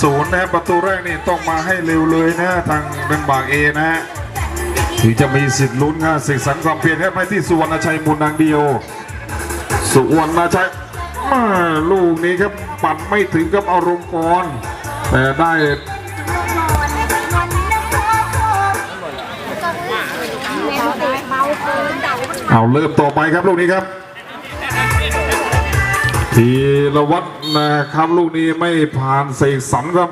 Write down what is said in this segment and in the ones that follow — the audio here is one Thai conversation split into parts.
ศูนย์นะประตูแรกนี่ต้องมาให้เร็วเลยนะทางเดนบากเอนะฮะถึงจะมีสิทธิ์ลุ้นครับเสกสรรความเพียรครับไปที่สุวรรณชัยมูลนางเดียว สุวรรณชัยมาลูกนี้ครับปัดไม่ถึงกับอารมณ์ก่อนแต่ได้เอาเริ่มต่อไปครับลูกนี้ครับ ทีละวัดนะครับลูกนี้ไม่ผ่านเสกสรรครับ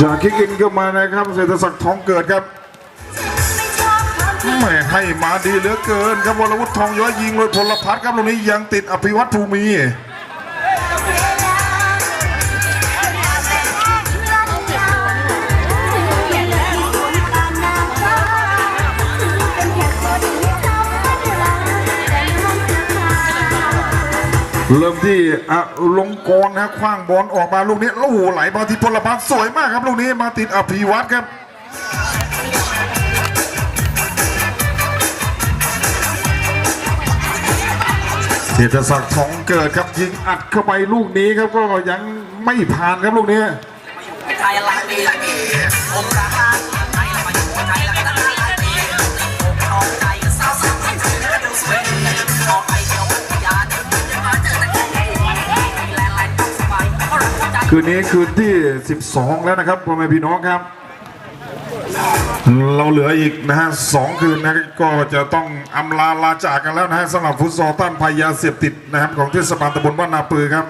จากคิกอินเข้ามานะครับเศรษฐศักดิ์ทองเกิดครับไม่ให้มาดีเหลือเกินครับวรวุฒิทองย้อยยิงโดยพลพัฒครับลูกนี้ยังติดอภิวัตภูมิ เริ่มที่อะลงกรนะคว้างบอลออกมาลูกนี้โอ้โหไหลมาที่พลพัฒน์สวยมากครับลูกนี้มาติดอภิวัตครับเศรษฐศักดิ์ทองเกิดครับยิงอัดเข้าไปลูกนี้ครับก็ยังไม่ผ่านครับลูกนี้ยปีหลายปีผมรักใจแล้วมาอยู่ใจแล้วก็ คืนนี้คืนที่ 12 แล้วนะครับพ่อแม่พี่น้องครับ เราเหลืออีกนะฮะสองคืนนะก็จะต้องอำลาลาจากกันแล้วนะฮะสำหรับฟุตซอลต้านภัยยาเสพติดนะครับของเทศบาลตำบลบ้านนาปือครับ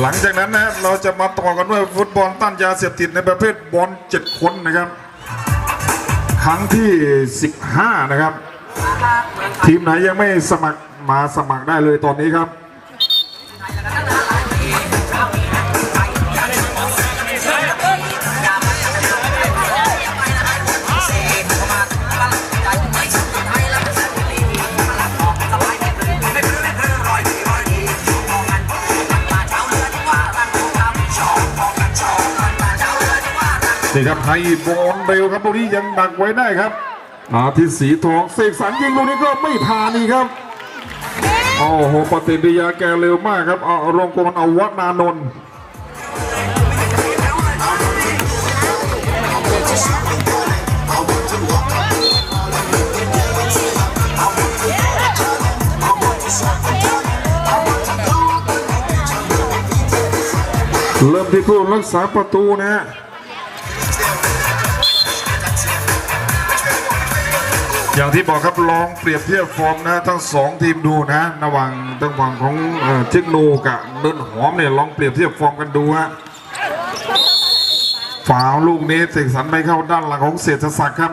หลังจากนั้นนะเราจะมาต่อกันด้วยฟุตบอลต้านยาเสพติดในประเภทบอลเจ็ดคนนะครับ ครั้งที่ 15 นะครับ ทีมไหนยังไม่สมัครมาสมัครได้เลยตอนนี้ครับ ครับให้บอลเร็วครับลูกนี้ยังดักไว้ได้ครับอาทิตย์สีทองเสกสรรยิงลูกนี้ก็ไม่ผ่านนี่ครับโอ้โหปฏิกิริยาแกเร็วมากครับเอาลงกรเอาวัดนานนท์เริ่มที่ผู้รักษาประตูนะฮะ อย่างที่บอกครับลองเปรียบเทียบฟอร์มนะทั้งสองทีมดูนะระหว่างทางฝั่งของเทคโนกับเดินหอมเนี่ยลองเปรียบเทียบฟอร์มกันดูฮะฝาวลูกนี้เสกสรรไปเข้าด้านหลังของเศรษฐศักดิ์ครับ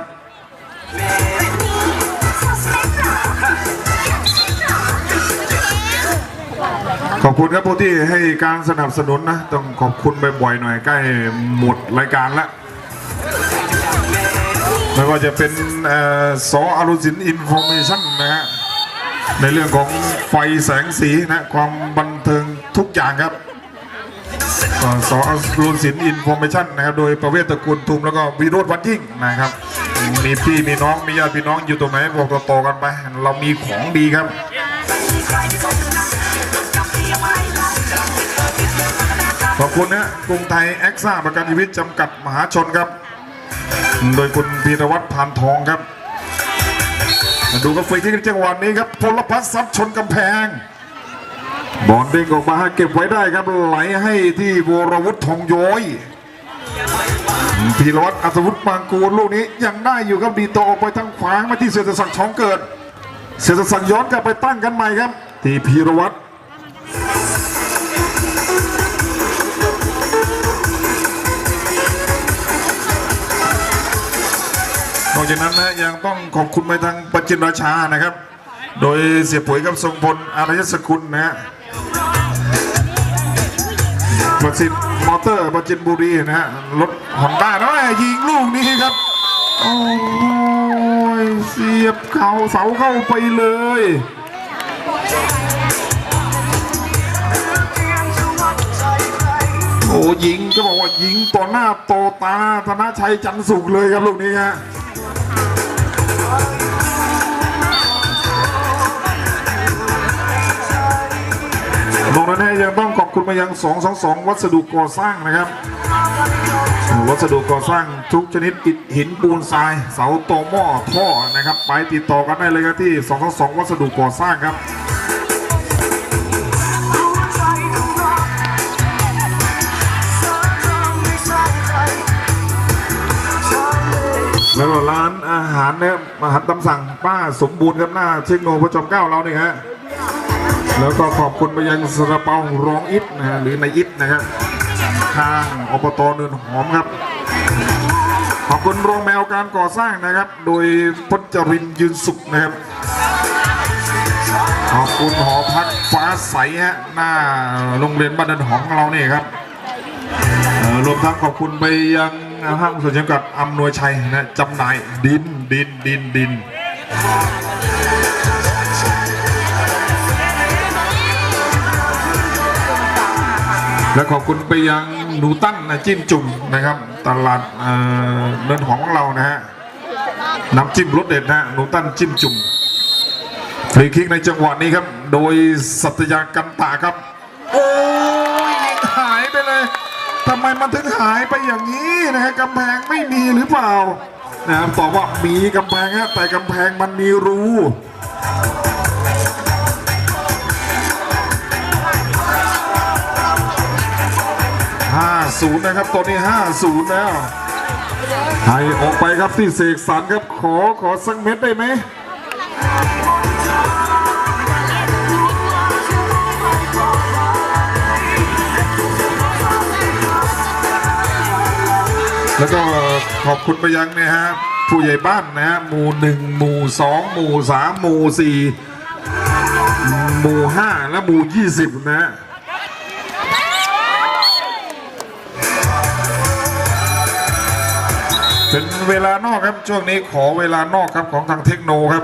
ขอบคุณครับผู้ที่ให้การสนับสนุนนะ ต้องขอบคุณบ่อยๆหน่อยใกล้หมดรายการแล้ว ไม่ว่าจะเป็นเอ่อสออรุณสินอินโฟเมชันนะฮะในเรื่องของไฟแสงสีนะความบันเทิงทุกอย่างครับสออรุณสินอินโฟเมชันนะครับโดยประเวศตระกูลทุมแล้วก็วิโรธวัดยิ่งนะครับ มีพี่มีน้องมีญาติพี่น้องอยู่ตรงไหนบอกต่อๆกันไป เรามีของดีครับขอบคุณนะกรุงไทยแอคซ่าประกันชีวิตจำกัดมหาชนครับ โดยคุณพีรวัตรพานทองครับมาดูกับฟรีคิกจังหวะนี้ครับพลพัฒน์ซัดชนกำแพง บอลเด้งออกมาให้เก็บไว้ได้ครับไหลให้ที่วรวุฒิทองย้อยพีรวัตรอัศวุฒิปางกูลลูกนี้ยังได้อยู่ครับดีโตออกไปทางขวางมาที่เศรษฐศักดิ์ทองเกิดเศรษฐศักดิ์ย้อนกลับไปตั้งกันใหม่ครับ ที่พีรวัตร นอกจากนั้นนะยังต้องขอบคุณไปทางปัจจินราชานะครับ โดยเสียปุ๋ยกับทรงพลอารยสกุลนะฮะประสิทธิ์มอเตอร์ปัจจินบุรีนะฮะรถฮอนด้านะยิงลูกนี้ครับ โอ้ยเสียบเข่าเสาเข้าไปเลยโอ้ยิงก็บอกว่ายิงต่อหน้าต่อตาธนชัยจันสุขเลยครับลูกนี้ฮะ นอกนั้นเนี่ยยังต้องขอบคุณมายัง 222 วัสดุก่อสร้างนะครับ วัสดุก่อสร้างทุกชนิดอิฐหินปูนทราย เสาตอหม้อท่อนะครับ ไปติดต่อกันได้เลยครับที่ 222 วัสดุก่อสร้างครับ แล้วร้านอาหารเนี่ยอาหารตามสั่งป้าสมบูรณ์ครับหน้าเชคโนพระจอมเกล้าเราเนี่ยฮะแล้วก็ขอบคุณไปยังสระเปารองอิทนะฮะหรือในอิทนะครับข้างอบตเนินหอมครับ ขอบคุณโรงแมวการก่อสร้างนะครับ โดยพจรินยืนสุขนะครับ ขอบคุณหอพักฟ้าใสฮะหน้าโรงเรียนบ้านเดินหอมของเราเนี่ยครับรวมทั้งขอบคุณไปยัง ห้างส่วนจำกัดอำนวยชัยนะจำหน่ายดินดินดินดินและขอบคุณไปยังหนูตั้นนะจิ้มจุ่มนะครับ ตลาดเอ่อเดินของเรานะฮะน้ำจิ้มรสเด็ดนะฮะหนูตั้นจิ้มจุ่มฟรีคิกในจังหวะนี้ครับ โดยสัตยากันตาครับ ทำไมมันถึงหายไปอย่างนี้นะฮะกำแพงไม่มีหรือเปล่านะครับตอบว่ามีกำแพงฮะแต่กำแพงมันมีรูห้าศูนย์นะครับตอนนี้ห้าศูนย์แล้วให้ออกไปครับที่เสกสรรครับขอขอสักเม็ดได้ไหม แล้วก็ขอบคุณไปยังเนี่ยฮะผู้ใหญ่บ้านนะฮะหมู่หนึ่งหมู่สองหมู่สามหมู่สี่หมู่ห้าและหมู่ยี่สิบนะฮะเป็นเวลานอกครับช่วงนี้ขอเวลานอกครับของทางเทคโนครับ